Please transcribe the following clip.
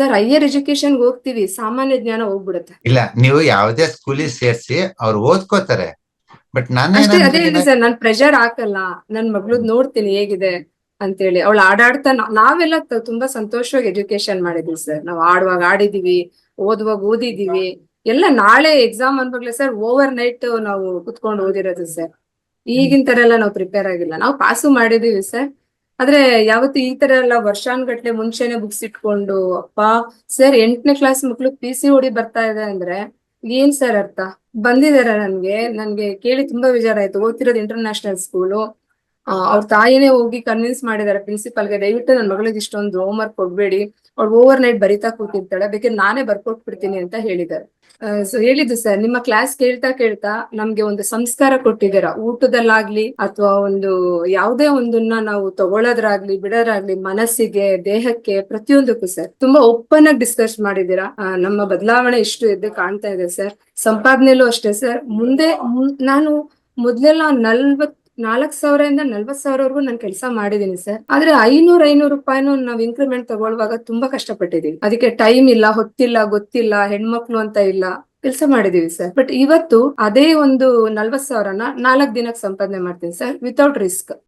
Sir higher education ಹೋಗ್ತೀವಿ ಸಾಮಾನ್ಯ ಜ್ಞಾನ ಹೋಗ್ಬಿಡುತ್ತೆ. ಇಲ್ಲ ನೀವು ಯಾವ್ದೇ ಸ್ಕೂಲಿಗೆ ಸೇರ್ಸಿ ಅವ್ರು ಓದ್ಕೋತಾರೆ. ಬಟ್ ನಾನು ಅಷ್ಟೇ ಅದೇ ಸರ್ ನಾನ್ ಪ್ರೆಷರ್ ಹಾಕಲ್ಲ. ನನ್ ಮಗಳದ್ ನೋಡ್ತೀನಿ ಹೇಗಿದೆ ಅಂತೇಳಿ. ಅವಳು ಆಡಾಡ್ತಾ ನಾ- ನಾವೆಲ್ಲ ತ- ತುಂಬಾ ಸಂತೋಷವಾಗಿ ಎಜುಕೇಶನ್ ಮಾಡಿದ್ವಿ ಸರ್ ನಾವು ಆಡುವಾಗ ಆಡಿದೀವಿ ಓದುವಾಗ ಓದಿದೀವಿ. ಎಲ್ಲ ನಾಳೆ ಎಕ್ಸಾಮ್ ಅನ್ವಾಗ್ಲೇ ಸರ್ ಓವರ್ ನೈಟ್ ನಾವು ಕುತ್ಕೊಂಡು ಓದಿರೋದು ಸರ್ ಈಗಿನ ತರ ಎಲ್ಲ ನಾವು ಪ್ರಿಪೇರ್ ಆಗಿಲ್ಲ. ನಾವು ಪಾಸು ಮಾಡಿದೀವಿ ಸರ್ ಆದ್ರೆ ಯಾವತ್ತು ಈ ತರ ಎಲ್ಲ ವರ್ಷಾನ್ಗಟ್ಲೆ ಮುಂಚೆನೆ ಬುಕ್ಸ್ ಇಟ್ಕೊಂಡು, ಅಪ್ಪ ಸರ್ ಎಂಟನೇ ಕ್ಲಾಸ್ ಮಕ್ಳು ಪಿ ಸಿ ಓಡಿ ಬರ್ತಾ ಇದೆ ಅಂದ್ರೆ ಏನ್ ಸರ್ ಅರ್ಥ? ಬಂದಿದಾರ ನನ್ಗೆ. ನನ್ಗೆ ಕೇಳಿ ತುಂಬಾ ಬೇಜಾರಾಯ್ತು ಓದ್ತಿರೋದು ಇಂಟರ್ನ್ಯಾಷನಲ್ ಸ್ಕೂಲು ಅವ್ರ ತಾಯಿನೇ ಹೋಗಿ ಕನ್ವಿನ್ಸ್ ಮಾಡಿದಾರೆ ಪ್ರಿನ್ಸಿಪಲ್ಗೆ ದಯವಿಟ್ಟು ನನ್ನ ಮಗಳಿಗೆ ಇಷ್ಟೊಂದು ಹೋಮ್ವರ್ಕ್ ಕೊಡ್ಬೇಡಿ. ಅವ್ಳು ಓವರ್ ನೈಟ್ ಬರಿತಾ ಕೂತಿರ್ತಾಳೆ. ಬೇಕಾದ್ರೆ ನಾನೇ ಬರ್ಕೊಟ್ಬಿಡ್ತೀನಿ ಅಂತ ಹೇಳಿದ್ದಾರೆ. ಸೊ ಹೇಳಿದ್ದು ಸರ್ ನಿಮ್ಮ ಕ್ಲಾಸ್ ಕೇಳ್ತಾ ಕೇಳ್ತಾ ನಮ್ಗೆ ಒಂದು ಸಂಸ್ಕಾರ ಕೊಟ್ಟಿದ್ದೀರ? ಊಟದಲ್ಲಾಗ್ಲಿ ಅಥವಾ ಒಂದು ಯಾವುದೇ ಒಂದನ್ನ ನಾವು ತಗೊಳ್ಳೋದ್ರಾಗ್ಲಿ ಬಿಡೋದ್ರಾಗ್ಲಿ, ಮನಸ್ಸಿಗೆ, ದೇಹಕ್ಕೆ ಪ್ರತಿಯೊಂದಕ್ಕೂ ಸರ್ ತುಂಬಾ ಓಪನ್ ಆಗಿ ಡಿಸ್ಕಸ್ ಮಾಡಿದ್ದೀರಾ? ನಮ್ಮ ಬದಲಾವಣೆ ಇಷ್ಟು ಎದ್ದು ಕಾಣ್ತಾ ಇದೆ ಸರ್ ಸಂಪಾದನೆಲೂ ಅಷ್ಟೇ ಸರ್ ಮುಂದೆ ನಾನು ಮೊದ್ಲೆಲ್ಲ ನಲ್ವತ್ ನಾಲ್ಕ್ ಸಾವಿರದಿಂದ ನಲ್ವತ್ ಸಾವಿರವರೆಗೂ ನಾನು ಕೆಲಸ ಮಾಡಿದೀನಿ ಸರ್. ಆದ್ರೆ ಐನೂರ್ ಐನೂರು ರೂಪಾಯಿನೂ ನಾವು ಇನ್ಕ್ರಿಮೆಂಟ್ ತಗೊಳ್ಳುವಾಗ ತುಂಬಾ ಕಷ್ಟಪಟ್ಟಿದೀವಿ. ಅದಕ್ಕೆ ಟೈಮ್ ಇಲ್ಲ, ಹೊತ್ತಿಲ್ಲ, ಗೊತ್ತಿಲ್ಲ, ಹೆಣ್ಮಕ್ಳು ಅಂತ ಇಲ್ಲ. ಕೆಲಸ ಮಾಡಿದೀವಿ ಸರ್. ಬಟ್ ಇವತ್ತು ಅದೇ ಒಂದು ನಲ್ವತ್ ಸಾವಿರನ ನಾಲ್ಕ್ ದಿನಕ್ಕೆ ಸಂಪಾದನೆ ಮಾಡ್ತೀನಿ ಸರ್ ವಿತೌಟ್ ರಿಸ್ಕ್